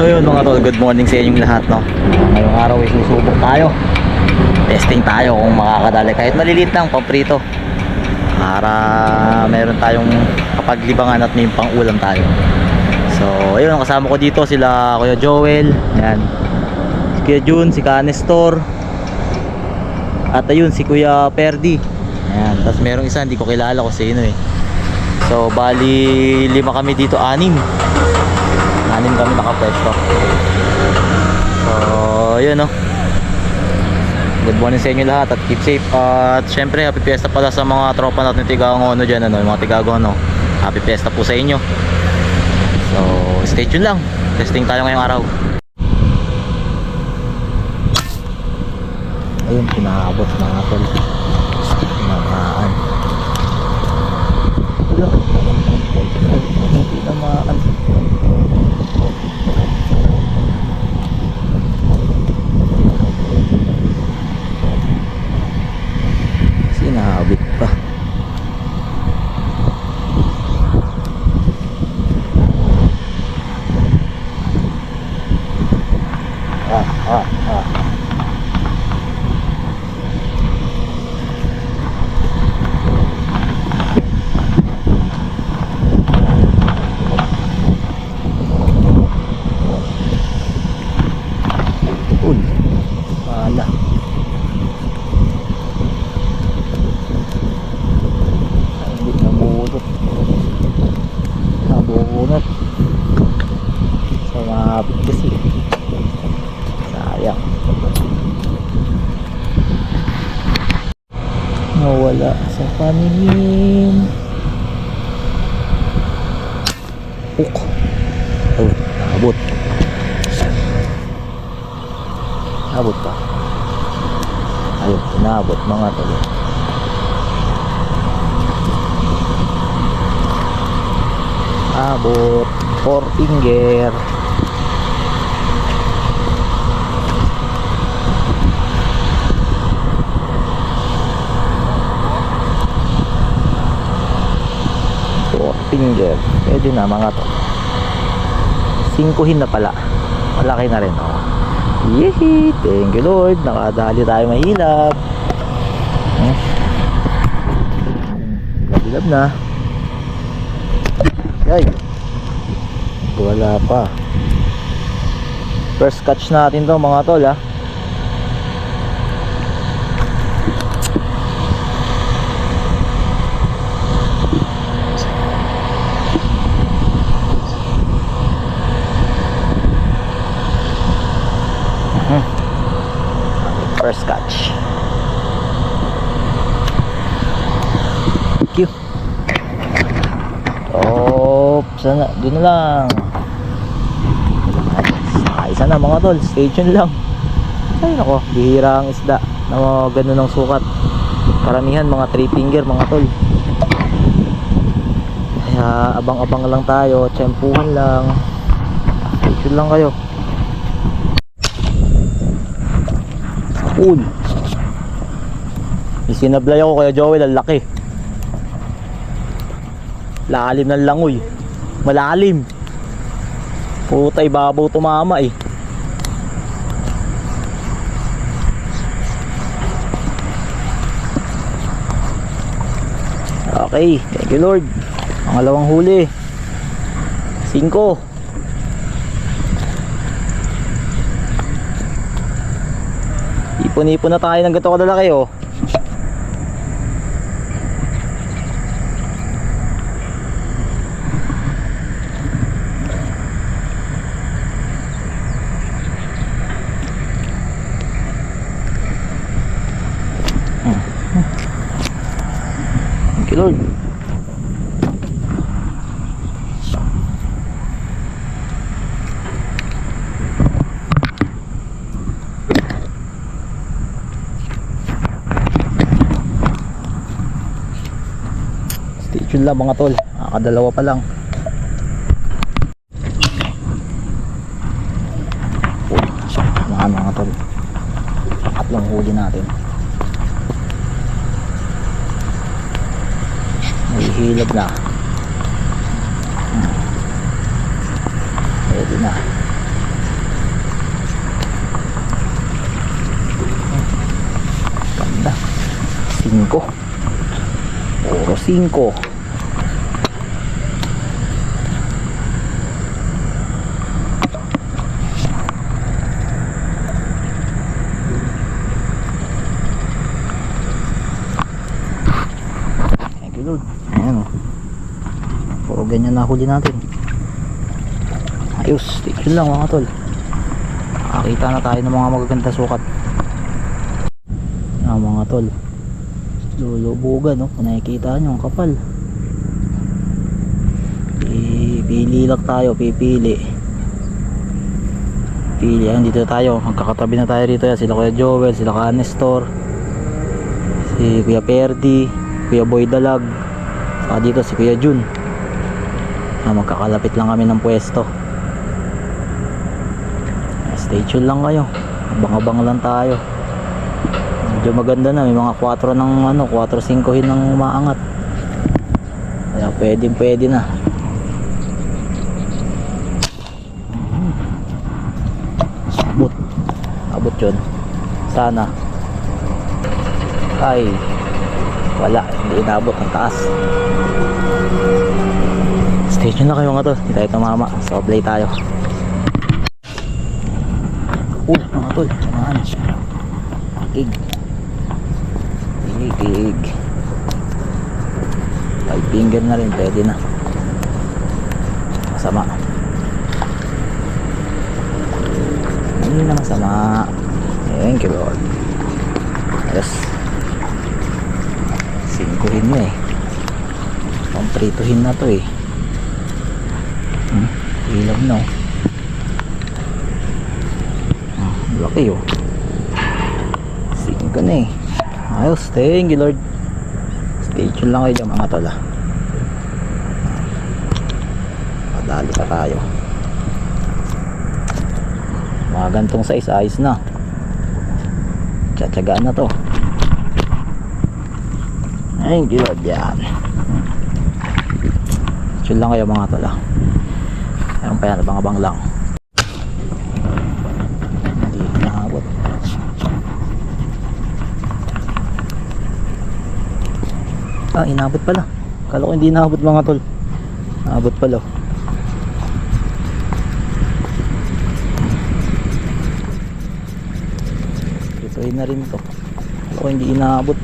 So yun mga tol, good morning sa inyong lahat no. Ngayong araw ay susubok tayo. Testing tayo kung makakadali kahit maliliit lang pamprito. Para meron tayong kapaglibangan at may pang-ulam tayo. So ayun, kasama ko dito sila Kuya Joel, yan. Si Kuya Jun, si Canestor. At ayun si Kuya Perdi. Ayan, tapos merong isa hindi ko kilala kung sino eh. So bali lima kami dito, anim anim kami nakapwesto so yun no good morning sa inyo lahat at keep safe at syempre happy fiesta pala sa mga tropa natin tigagono dyan ano, mga tigagono happy fiesta po sa inyo so stay tuned lang testing tayo ngayong araw ayun pinaabot mga tol pinamaan wala pinamaan Sinabit pa. Ah, ah, ah. Uy, pala. Hindi nabunot. Nabunot. Sumabit kasi. Sayang. Nawala sa paningin. Hook. Oh, abot. Abot pa. Ayun, inabot mga talo. abot four finger four finger pwede na mga to singkuhin na pala malaki na rin oh. Yehey! Thank you Lord Nakadali tayo mahilap Hmm. Labilab na Yay! Wala pa. First catch natin to mga tol ha. Mhm. First catch. Thank you. Oh, sana, doon na lang. Ay, sana mga tol, tuned lang. Ay nako, bihira ang isda na mga ganun ng sukat. Karamihan mga 3 finger mga tol. Kaya abang-abang lang tayo, tsempuhan lang. Tuned lang kayo. Cool. Isinablay ako kaya Joel, ang laki. Lalim ng langoy. Malalim. Puta ibabaw tumama eh. Okay, thank you Lord. Pangalawang huli. Cinco. Ipon-ipon na tayo ng gato kadalaki oh. You Lord. Stay lang mga tol. Nakakadalawa pa lang. Uy, mga mga tol. Pangatlong huli natin. hilog na. Ready na. Ganda. 5 puro 5 ganyan na huli natin. Ayos. Yun lang mga tol. Nakakita na tayo ng mga magaganda sukat. Ah, mga tol. Lulubugan no. Kung nakikita nyo ang kapal. Pipili lang tayo. Pipili. Pili. Ayun dito tayo. Magkakatabi na tayo rito. Yan. Sila Kuya Joel. Sila Ka Nestor. Si Kuya Perdi. Kuya Boy Dalag. Saka dito si Kuya Jun. Ah, magkakalapit lang kami ng pwesto. Stay tuned lang kayo. Abang-abang lang tayo. Medyo maganda na. May mga 4 ng ano, 4-5 hin ng umaangat. Kaya pwede pwede na. Abot. Abot yun. Sana. Ay. Wala. Hindi inabot ang taas. Stay tuned lang kayo nga to. Hindi tayo tumama. So play tayo. Uy, mga tol, samahan. Kig. Kig. Five finger na rin, pwede na. Masama. Hindi na masama. Thank you, Lord. Yes. Singkuhin mo eh. Pamprituhin na to eh. Hmm? Ilaw no. Ah, laki oh. Singko na eh. Ayos, thank you Lord. Stay lang kayo mga tala. Madali pa tayo. Mga gantong size, ayos na. Tsatsagaan na to. Thank you Lord yan. Chill lang kayo mga tala. Ayun pa yan, abang-abang lang. Hindi nakabot. Ah, inabot pala. Kala ko hindi nakabot mga tol. Nakabot pala. Ituloy na rin to. Kala ko hindi inaabot.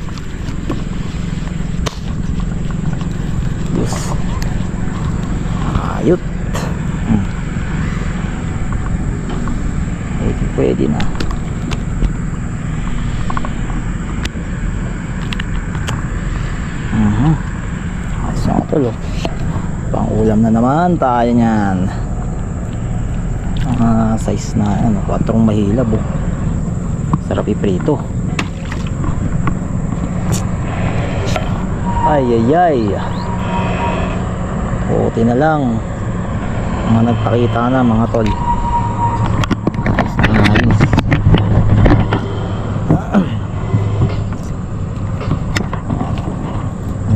Yes. Ayot. Hmm. Pwede, na. Mhm. Ayos na ito lo. Pang ulam na naman tayo niyan. Mga size na ano, kwatrong mahilab oh. Sarap iprito. Ay ay ay. Puti na lang. Mga nagpakita na mga tol. Ayos na ayos.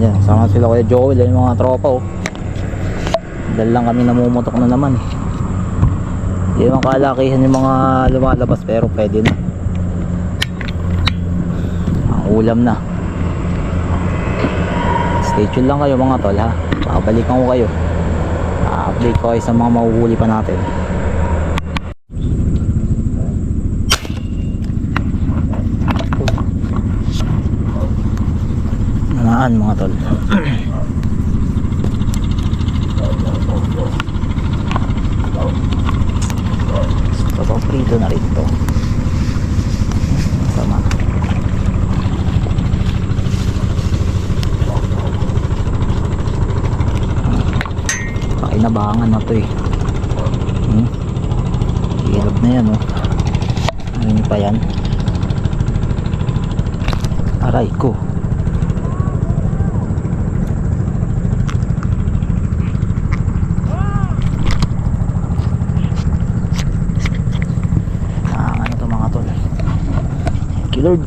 Ayan, sama sila kuya Joel yung mga tropa oh. Dahil lang kami namumutok na naman eh. Hindi naman kalakihan yung mga lumalabas pero pwede na. Ang ulam na. Stay tuned lang kayo mga tol ha. Babalikan ko kayo. update ko kayo sa mga mahuhuli pa natin. Nanaan mga tol. Ito prito na rin to. Sama. Pakinabangan na to eh. Hmm? Hilab na yan oh. Ano pa yan? Aray ko. si Lord.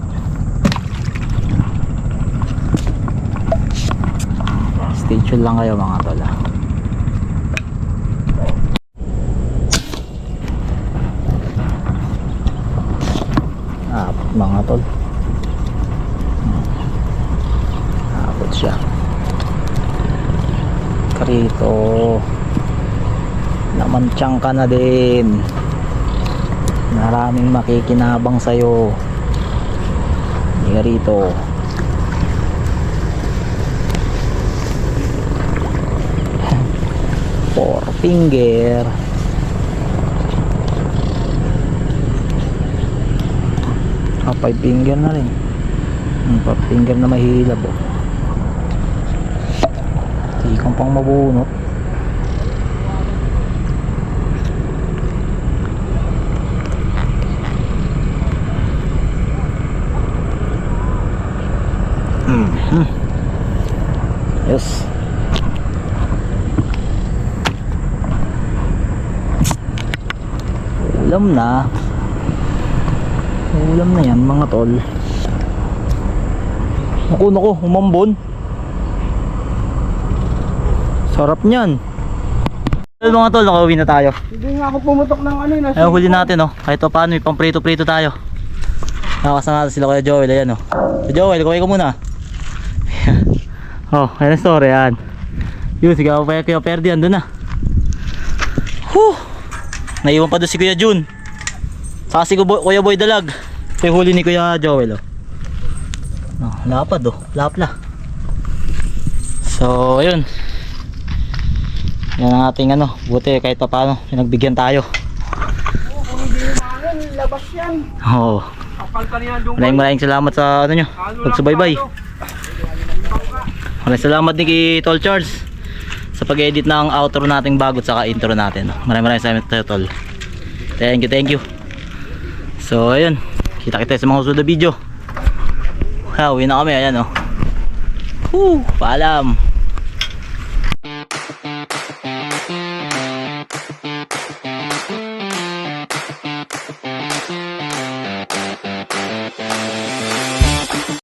Stay tuned lang kayo mga tol ah. Mga tol. Abot ah, siya. Karito. Naman tiyang ka na din. Maraming makikinabang sa'yo hindi ka rito. Four finger. Ah five finger na rin. Hmm, five finger na mahilab oh. Tikang pang mabunot Mhm. Yes. Ulam na. Ulam na yan mga tol. Naku naku, umambon. Sarap niyan. Well, mga tol, nakauwi na tayo. Hindi nga ako pumutok ng ano yun. Ayun, huli natin, no? Kahit pa paano, may pang prito-prito tayo. Nakakasama sila Kuya Joel, ayan, no? Kuya Joel, kumain ka muna. oh, ayan ang story, yan. Yun, sige ako pa Kuya Perdi, andun na. Whew! Naiwan pa doon si Kuya Jun. Saka si Kuya Boy Dalag. Ito yung huli ni Kuya Joel, oh. Oh, lapad, oh. Lapla. So, ayun. Yan ang ating ano, buti kahit pa paano, pinagbigyan tayo. Kung hindi umangin, labas yan. Oo. Oh. Maraming maraming salamat sa ano nyo, pagsubaybay. Maraming salamat kay Tol Charles sa pag-edit ng outro nating bago at saka intro natin. Maraming maraming salamat sa'yo Tol. Thank you, thank you. So ayun, kita kita sa mga susunod na video. Ha, na kami, ayan oh. Woo, paalam.